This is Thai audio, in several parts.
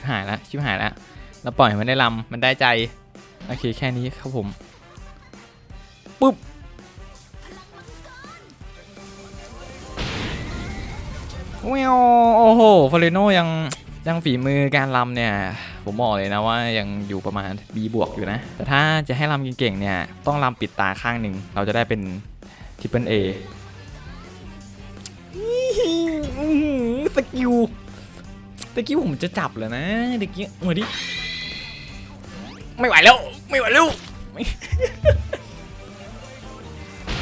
ชิบหายแล้วชิบหายแล้วเราปล่อยมันได้ลำมันได้ใจ โอเคแค่นี้ครับผมปุ๊บแววโอ้โหฟอเรโนยังยังฝีมือการลำเนี่ย ผมบอกเลยนะว่ายังอยู่ประมาณ B บวกอยู่นะ แต่ถ้าจะให้ลำเก่งๆเนี่ย ต้องลำปิดตาข้างหนึ่ง เราจะได้เป็นทิปเปิลเอสกิล ตะกี้ผมจะจับเลยนะตะกี้มาดิไม่ไหวแล้ว ไม่ไหวแล้ว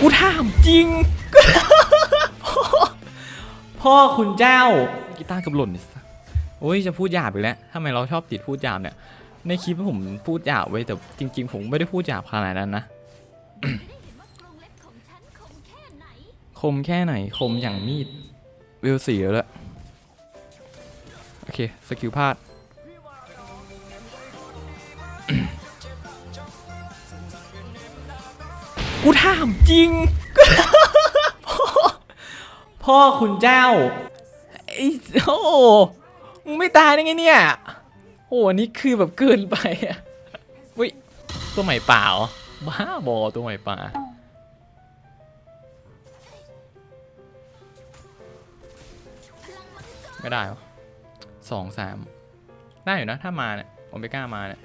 กูถามจริง พ่อคุณเจ้ากีตาร์กับหล่นโอ้ยจะพูดหยาบอีกแล้วทำไมเราชอบติดพูดหยาบเนี่ย ในคลิปผมพูดหยาบไว้แต่จริง ๆ ผมไม่ได้พูดหยาบขนาดนั้นนะ คมแค่ไหน คมอย่างมีดเวลสีแล้ว โอเค สกิลพลาด กูถามจริง พ่อ พ่อคุณเจ้า ไอ้โอ้มึงไม่ตายได้ไงเนี่ย โอ้อันนี้คือแบบเกินไปอะวิตัวใหม่ป่าเหรอบ้าบอตัวใหม่ป่าไม่ได้เหรอ สองสามได้อยู่นะ ถ้ามาเนี่ยโอเมก้ามาเนี่ย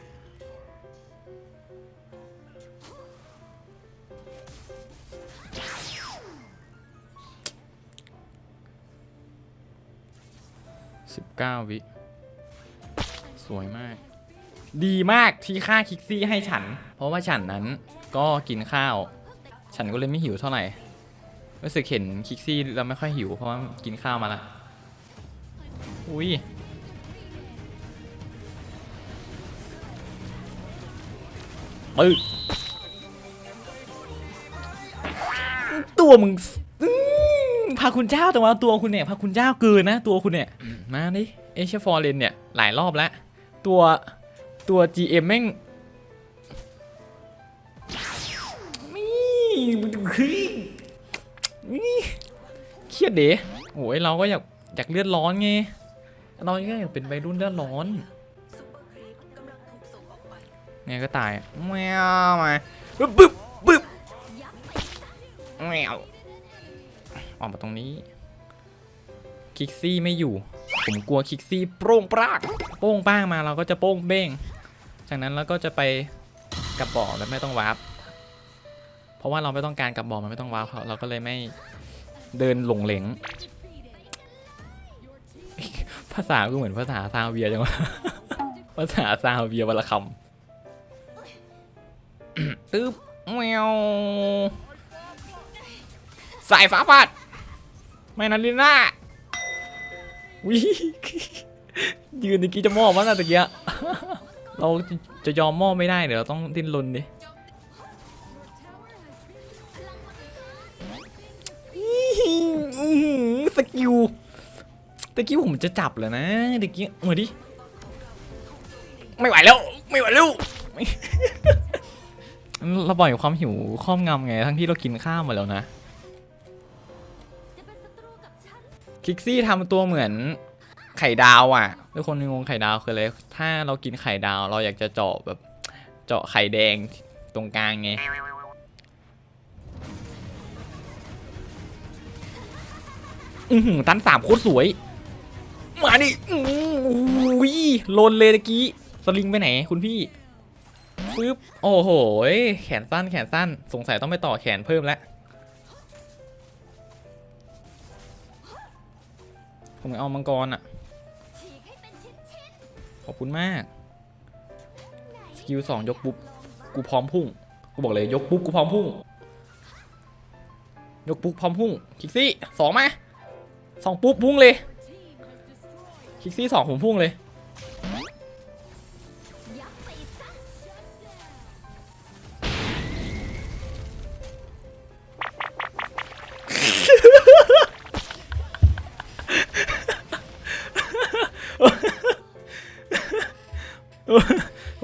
สิบเก้าวิ สวยมาก ดีมากที่ค่าคิกซี่ให้ฉัน เพราะว่าฉันนั้นก็กินข้าว ฉันก็เลยไม่หิวเท่าไหร่รู้สึกเห็นคิกซี่แล้วไม่ค่อยหิวเพราะว่ากินข้าวมาละอุ้ย ปึ๊กตัวมึงอื้อพาคุณเจ้าแต่ว่าตัวคุณเนี่ยพาคุณเจ้าเกินนะตัวคุณเนี่ยมาดิเอชฟอร์เรนเนี่ยหลายรอบแล้ว ตัวตัว GM แม่งนี่เฮ้ยนี่เครียดเด๋โอ้ยเราก็อยากอยากเลือดร้อนไงเราก็อยากเป็นวัยรุ่นเลือดร้อน ไงก็ตายแมวมาปึ๊บปึ๊บปึ๊บแมวออกมาตรงนี้ คิกซี่ไม่อยู่ ผมกลัวคิกซี่โป้งปราก โป้งป้างมาเราก็จะโป้งเบ้ง จากนั้นเราก็จะไปกับบ่อแล้วไม่ต้องวาร์ปเพราะว่าเราไม่ต้องการกับบ่อมันไม่ต้องวาร์ปเราก็เลยไม่เดินหลงเหลงภาษากูเหมือนภาษาซาเวียจังวะภาษาซาเวียวันละคำ ตึ๊บแมวสายฟ้าปัดไม่นันลิน่าวิยืนตะกี้จะมอบมั้งนะตะกี้เราจะยอมมอบไม่ได้เดี๋ยวเราต้องดิ้นรนดิสกิลตะกี้ผมจะจับเลยนะตะกี้มาดิไม่ไหวแล้ว ไม่ไหวแล้ว เราปล่อยความหิวครอบงำไง ทั้งที่เรากินข้าวมาแล้วนะ คิกซี่ทำตัวเหมือนไข่ดาวอะทุกคนงงไข่ดาวคืออะไร ถ้าเรากินไข่ดาว เราอยากจะเจาะแบบ เจาะไข่แดงตรงกลางไง อือหือตันสามโคตรสวย มาดิอุ้ยโลนเลยตะกี้ สลิงไปไหนคุณพี่ ปึ๊บ โอ้โห แขนสั้นแขนสั้น สงสัยต้องไปต่อแขนเพิ่มแล้ว ผมเอามังกรอะ ขอบคุณมาก สกิลสองยกปุ๊บ กูพร้อมพุ่ง กูบอกเลยยกปุ๊บกูพร้อมพุ่ง ยกปุ๊บพร้อมพุ่ง คิกซี่สองไหมสองปุ๊บพุ่งเลย คิกซี่สองผมพุ่งเลย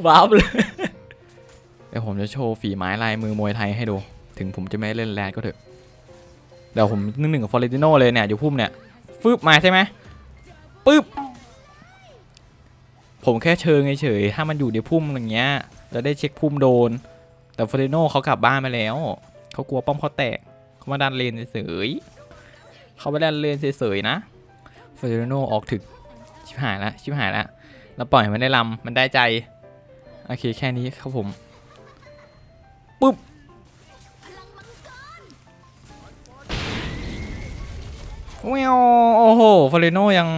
ว้าวเลยเดี๋ยวผมจะโชว์ฝีไม้ลายมือมวยไทยให้ดู ถึงผมจะไม่เล่นแรดก็เถอะเดี๋ยวผมนึกหนึ่งกับฟอร์เรติโนเลยเนี่ยอยู่พุ่มเนี่ยฟึบมาใช่ไหมปึ๊บผมแค่เชิงเฉยๆถ้ามันอยู่ในพุ่มอย่างเงี้ยจะได้เช็คพุ่มโดน แต่ฟอร์เรโนเขากลับบ้านมาแล้วเขากลัวป้อมเขาแตกเขามาดันเลนเฉยๆเขามาดันเลนเฉยๆนะฟอร์เรโนออกถึกชิบหายล้วชิบหายแล้วเราปล่อยมันได้ลำมันได้ใจ โอเคแค่นี้ครับผมปุ๊บแววโอ้โหฟอเรโนยัง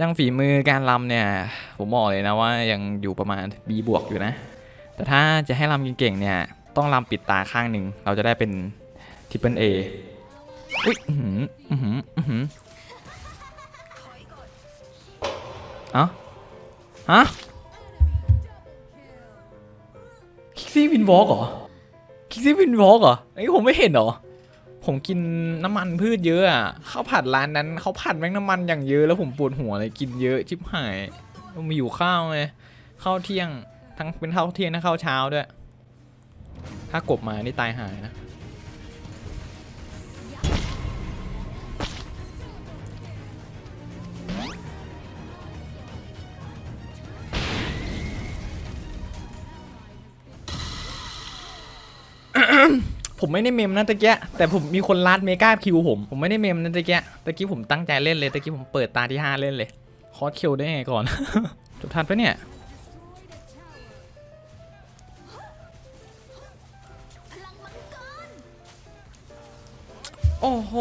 ยังฝีมือการลำเนี่ย ผมบอกเลยนะว่ายังอยู่ประมาณ B บวกอยู่นะ แต่ถ้าจะให้ลำเก่งๆเนี่ย ต้องลำปิดตาข้างหนึ่ง เราจะได้เป็นทิปเปิลเออุ้ยอื้อหืออื้อหืออื้อหือเอ้าฮะ ซี่วินวอล์กเหรอคิกซี่วินวอล์กเหรอไอ้ยผมไม่เห็นเหรอ ผมกินน้ำมันพืชเยอะอะข้าวผัดร้านนั้นเขาผัดแม่งน้ำมันอย่างเยอะแล้วผมปวดหัวเลยกินเยอะชิบหายมีอยู่ข้าวไงข้าวเที่ยงทั้งเป็นข้าวเที่ยงทั้งข้าวเช้าด้วย ถ้ากบมานี่ตายหายนะ ผมไม่ได้เมมนะตะเกียแต่ผมมีคนลัดเมกาคิวผม ผมไม่ได้เมมนะตะเกียตะกี้ผมตั้งใจเล่นเลยตะกี้ผมเปิดตาที่ 5 เล่นเลย คอสคิวได้ไงก่อน จบทันปะเนี่ยโอ้โห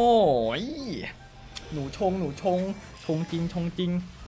หนูชง หนูชง ชงจริง ชงจริง